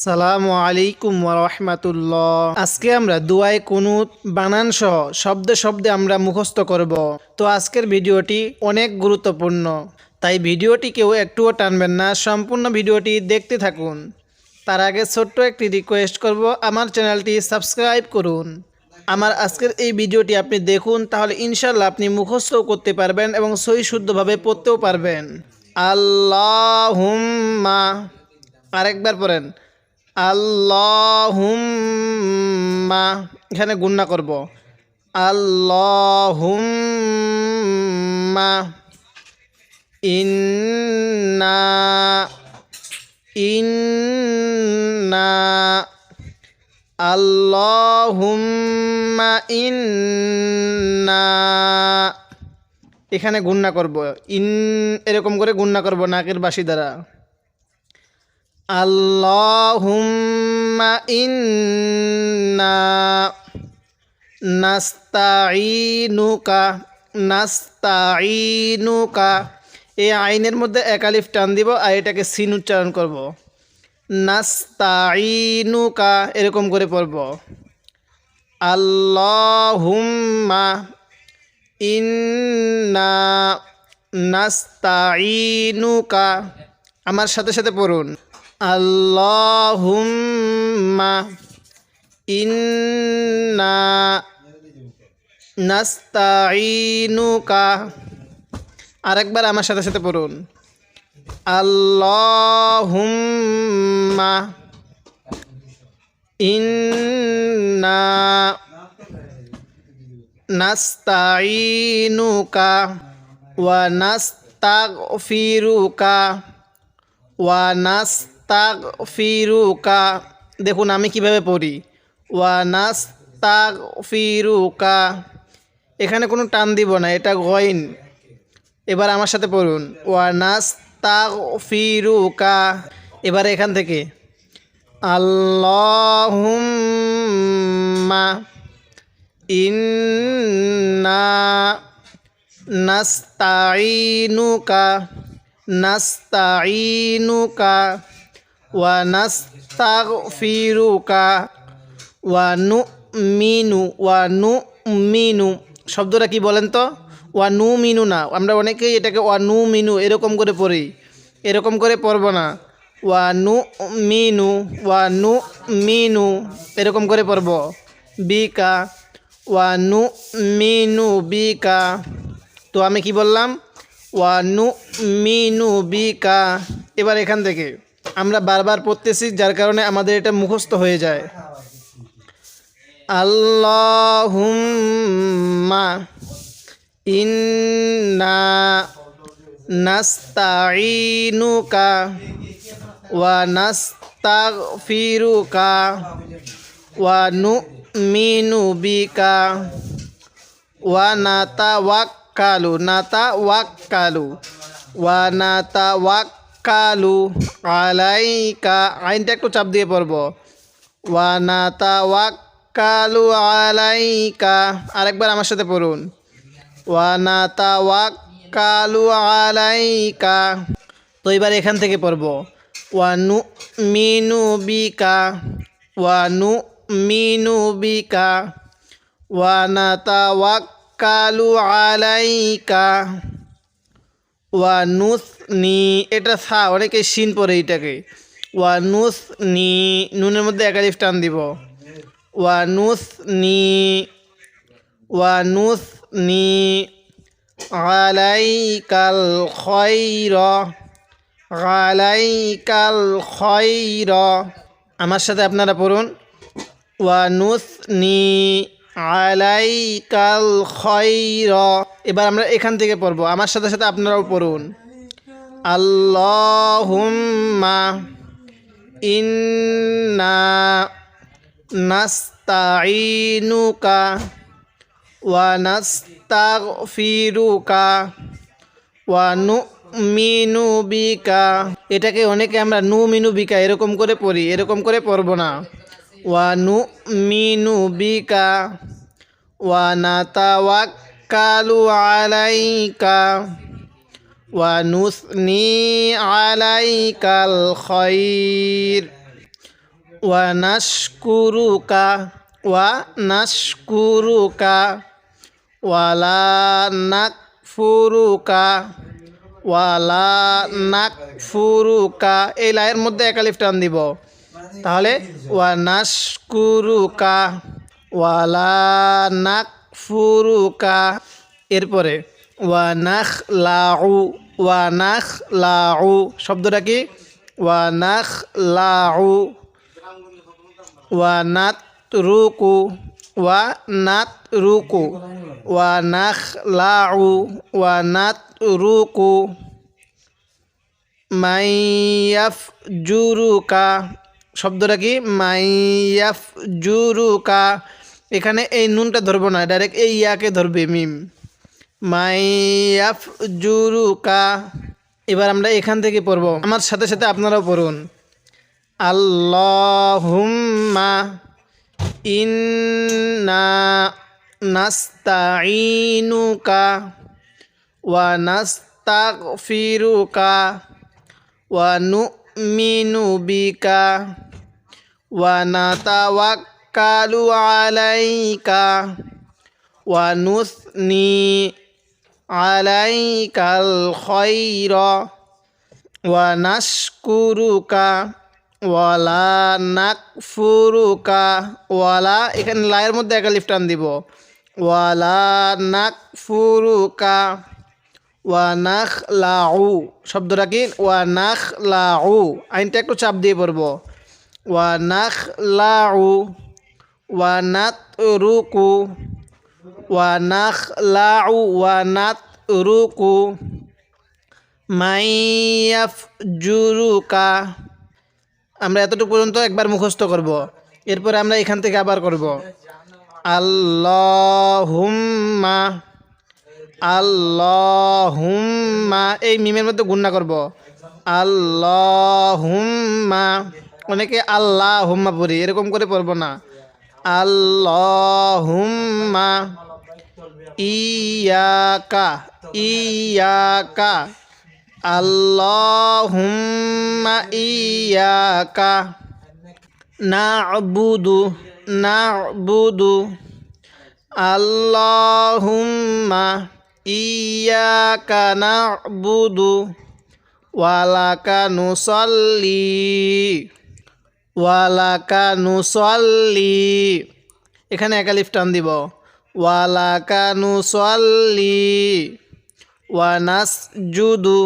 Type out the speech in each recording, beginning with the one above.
সালামু আলাইকুম রহমাতুল্লাহ। আজকে আমরা দুয়ায় কুনুত, বানান সহ শব্দে শব্দে আমরা মুখস্থ করব। তো আজকের ভিডিওটি অনেক গুরুত্বপূর্ণ। তাই ভিডিওটি কেউ একটুও টানবেন না, সম্পূর্ণ ভিডিওটি দেখতে থাকুন। তার আগে ছোট্ট একটি রিকোয়েস্ট করব, আমার চ্যানেলটি সাবস্ক্রাইব করুন। আমার আজকের এই ভিডিওটি আপনি দেখুন, তাহলে ইনশাল্লাহ আপনি মুখস্থ করতে পারবেন এবং সহি শুদ্ধভাবে পড়তেও পারবেন। আল্লাহুম্মা। আরেকবার পড়েন। আল্লাহুম্মা, এখানে গুণনা করব। আল্লাহুম্মা, ইন্না ইন্না, আল্লাহুম্মা, ইন্না। এখানে গুণনা করব। ইন, এরকম করে গুণনা করব নাকের বাসি দ্বারা। আল্লাহুম্মা ইন্না নাস্তাইনুকা নাস্তাইনুকা এই আইনের মধ্যে একালিফ টান দিব আর এটাকে সিন উচ্চারণ করব। নাস্তাইনুকা এরকম করে পড়ব। আল্লাহুম্মা ইন্না নাস্তাইনুকা আমার সাথে সাথে পড়ুন। আল্লাহুম্মা ইন্না নাস্তাইনুকা আরেকবার আমার সাথে সাথে পড়ুন। আল্লাহুম্মা ইন্না নাস্তাইনুকা ওয়া নাস্তাগফিরুকা ওয়া নাস্তাগফিরুকা। দেখুন, আমি কীভাবে পড়ি? ওয়া নাস্তাগফিরুকা। এখানে কোনো টান দিব না, এটা গইন। এবার আমার সাথে পড়ুন। ওয়া নাস্তাগফিরুকা। এবার এখান থেকে। আল্লাহুম্মা ইন্না নাস্তাইনুকা নাস্তাইনুকা ওয়া নাস্তাগফিরুকা ওয়া নুমিনু ওয়া নুমিনু শব্দটা কি বলেন তো? ওয়া নু মিনু না আমরা অনেকেই এটাকে ওয়া নু মিনু এরকম করে পড়ি। এরকম করে পড়ব না। ওয়া নু মিনু ওয়া নু মিনু এরকম করে পড়ব। বিকা ওয়া নু মিনু বিকা। তো আমি কি বললাম? ওয়া নু মিনু বিকা। এবার এখান থেকে। আমরা বারবার পড়তেছি, যার কারণে আমাদের এটা মুখস্থ হয়ে যায়। আল্লাহুম্মা ইন্না নাস্তাইনুকা ওয়া নাস্তাগফিরুকা ওয়া নুমিনু বিকা ওয়া নাতাওয়াক্কালু নাতাওয়াক্কালু, ওয়া নাতাওয়াক্কালু। আলাইকা। আইনটা একটু চাপ দিয়ে পড়ব। ওয়া নাতাওয়াক্কালু আলাইকা। আরেকবার আমার সাথে পড়ুন। ওয়া নাতাওয়াক্কালু আলাইকা। তো এবার এখান থেকে পড়ব। ওয়া নু মিনু বিকা। ওয়া নু মিনু বিকা। ওয়া নাতাওয়াক্কালু আলাইকা। ওয়া নুসনি এটা সা, অনেকে শিন পরে এটাকে ওয়া নুসনি নুনের মধ্যে একালিফ টান দিব। ওয়া নুসনি ওয়া নুসনি আলাইকাল খৈর আলাইকাল খৈর। আমার সাথে আপনারা পড়ুন। ওয়া নুসনি আলাইকাল খৈর এবার আমরা এখান থেকে পড়ব। আমার সাথে সাথে আপনারাও পড়ুন। আল্লাহুম্মা ইন্না নাস্তাইনুকা ওয়া নাস্তাগফিরুকা ওয়া নুমিনু বিকা। এটাকে অনেকে আমরা নু মিনু বিকা, এরকম করে পড়ি। এরকম করে পড়ব না। ওয়া নাতাওয়াক্কালু আলাইকা ওয়া নুসনি আলাইকাল খৈর ওয়া নাশকুরুকা ওয়া নাশকুরুকা ওয়ালা ওয়ালা নাকফুরুকা এই লাইয়ের মধ্যে একালিফ টান দিব। তাহলে ওয়া নাশকুরুকা, ওয়ালা নাকফুরুকা। এরপরে, ওয়া নাখ লাউ ওয়া নাখ লাউ শব্দটা কি? ওয়া নাখ লাউ ওয়া নাত রুকু ওয়া নাত রুকু ওয়া নাখ লাউ ওয়া নাত রুকু মাইয়াফ জুরুকা শব্দটা কি? মাইয়াফ জুরুকা এখানে এই নুনটা ধরবো না ডাইরেক্ট এই ইয়াকে ধরবে, মিম। মাইয়াফ জুরুকা এবার আমরা এখান থেকে পড়ব। আমার সাথে সাথে আপনারাও পড়ুন। আল্লাহুম্মা ইন্না নাস্তাইনুকা ওয়া নাস্তাগফিরুকা ওয়া নু'মিনু নাতাওয়াক্কালু আলাইকা ওয়া নুসনি আলাইকাল খৈর ওয়া নাশকুরুকা ওয়ালা নাকফুরুকা ওয়ালা এখানে লায়ের মধ্যে একটা লিফট টান দিব। ওয়ালা নাকফুরুকা ওয়া নাখ লাউ শব্দটা কি? ওয়া নাখ লাউ আইনটা একটু চাপ দিয়ে পড়ব। ওয়া নাখ লাউ ওয়া নাত রুকু ওয়া নাখ লাউ ওয়া নাত রুকু মাইয়াফ জুরুকা আমরা এতটুকু পর্যন্ত একবার মুখস্থ করব। এরপরে আমরা এখান থেকে আবার করব। আল্লাহুম্মা আল্লাহুম্মা, এই মিমের মধ্যে গুণনা করব। আল্লাহুম্মা, অনেকে আল্লাহ হুম্মা পড়ি, এরকম করে পড়ব না। আল্লাহুম্মা, ইয়াকা ইয়াকা, আল্লাহুম্মা ইয়াকা, না'বুদু না'বুদু, আল্লাহুম্মা ইয়াকা না'বুদু ওয়ালাকা নুসাল্লি ওয়ালাকা নুসাল্লি। এখানে একালিফ টান দিব। ওয়ালাকা নুসাল্লি ওয়ানাস জুদু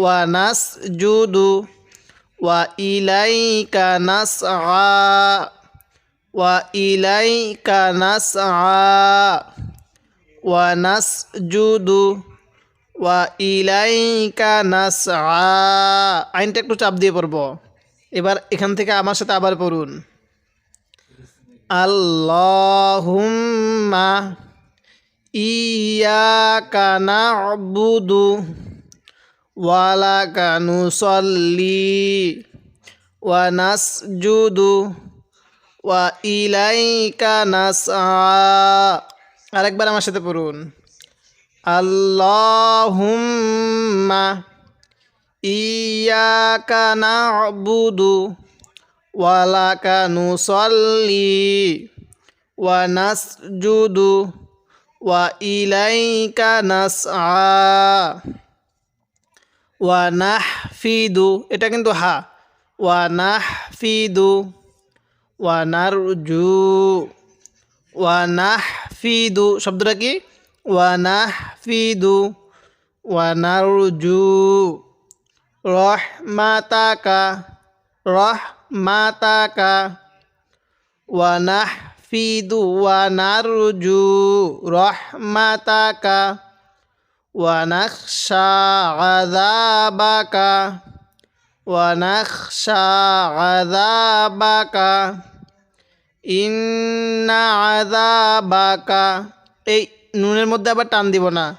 ওয়ানাস জুদু ওয়া ইলাইকা নাস ওয়া ইলাইকা নাস ওয়া ইলাইকা নাস আইনটা একটু চাপ দিয়ে পড়ব। এবার এখান থেকে আমার সাথে আবার পড়ুন। আল্লাহুম্মা ইয়াকা না'বুদু ওয়ালাকা নুসাল্লি ওয়া নাসজুদু ওয়া ইলাইকা নাসআ। আরেকবার আমার সাথে পড়ুন। আল্লাহুম্মা ইয়াকা না'বুদু ওয়ালাকা নুসাল্লি ওয়া নাসজুদু ওয়া ইলাইকা নাসআ ওয়া নাহফিদু, এটা কিন্তু হা। ওয়া নাহফিদু ওয়া নারজু ওয়া নাহফিদু শব্দটা কি ওয়া নাহফিদু ওয়া নারজু রহমাতাকা রহমাতাকা ওয়া নাহফিদু ওয়া নারজু রহমাতাকা ওয়া নাখশা আযাবাকা ওয়া ইন্না এই নুনের মধ্যে আবার টান দিব না।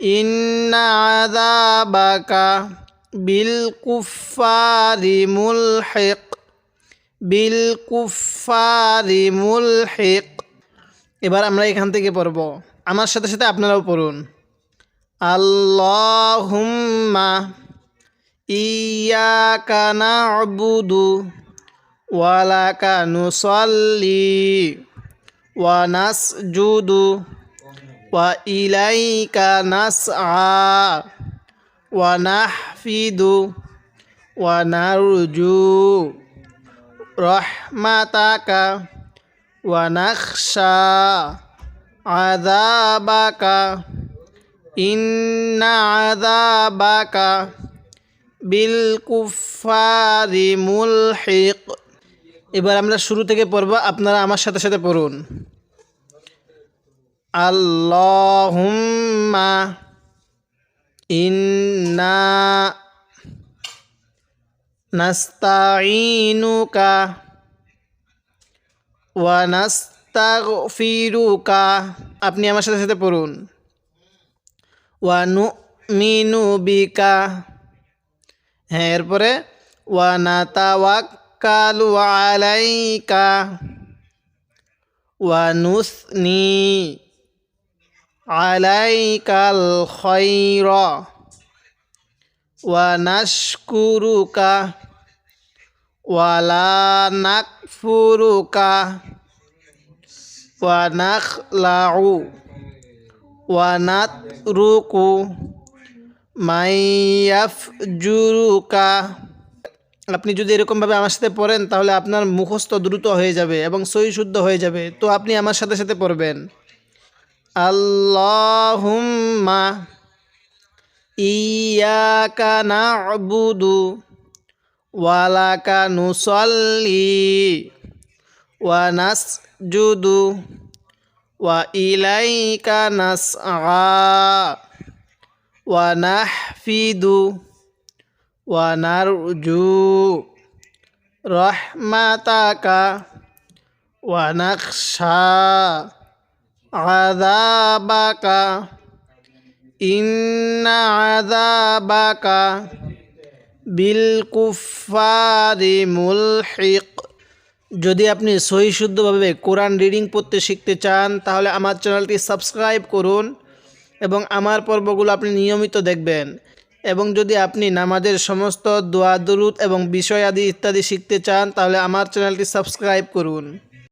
ইন্না আযাবাকা বিল কুফারি মুলহিক বিল কুফারি মুলহিক। এবার আমরা এখান থেকে পড়ব। আমার সাথে সাথে আপনারাও পড়ুন। আল্লাহুম্মা ইয়াকা না'বুদু ওয়ালাকা নুসল্লি ওয়া নাসজুদু ওয়া ইলাইকা নাসআ ওয়া নাহফিদু ওয়া নারজু রহমাতাকা ওয়া নাখশা এবার আমরা শুরু থেকে পড়ব, আপনারা আমার সাথে সাথে পড়ুন। আল্লাহুম্মা ইন্না নাস্তাইনুকা ওয়া নাস্তাগফিরুকা। আপনি আমার সাথে সাথে পড়ুন। ওয়া নুমিনু বিকা। হ্যাঁ এরপরে ওয়া নাতাওয়াক্কালু আলাইকা ওয়া নুসনি আলাইকাল খৈরা ওয়া নাশকুরুকা ওয়ালা নাকফুরুকা ওয়া নাখলাউ ওয়া নাতরুকু মাইয়াফজুরুকা আপনি যদি এরকমভাবে আমার সাথে পড়েন, তাহলে আপনার মুখস্থ দ্রুত হয়ে যাবে এবং সই শুদ্ধ হয়ে যাবে। তো আপনি আমার সাথে সাথে পড়বেন। আল্লাহুম্মা ইয়াকা না'বুদু ওয়ালাকা নুসল্লি ওয়া নাসজুদু ওয়া ইলাইকা নাসআ ওয়া নাহফিদু ওয়া নাখশা আযাবাকা ইন্না আযাবাকা বিল কুফারি মুলহিক যদি আপনি সহি শুদ্ধভাবে কোরআন রিডিং পড়তে শিখতে চান, তাহলে আমার চ্যানেলটি সাবস্ক্রাইব করুন এবং আমার পর্বগুলো আপনি নিয়মিত দেখবেন। এবং যদি আপনি নামাজের সমস্ত দোয়া, দুরুদ এবং বিষয় আদি ইত্যাদি শিখতে চান, তাহলে আমার চ্যানেলটি সাবস্ক্রাইব করুন।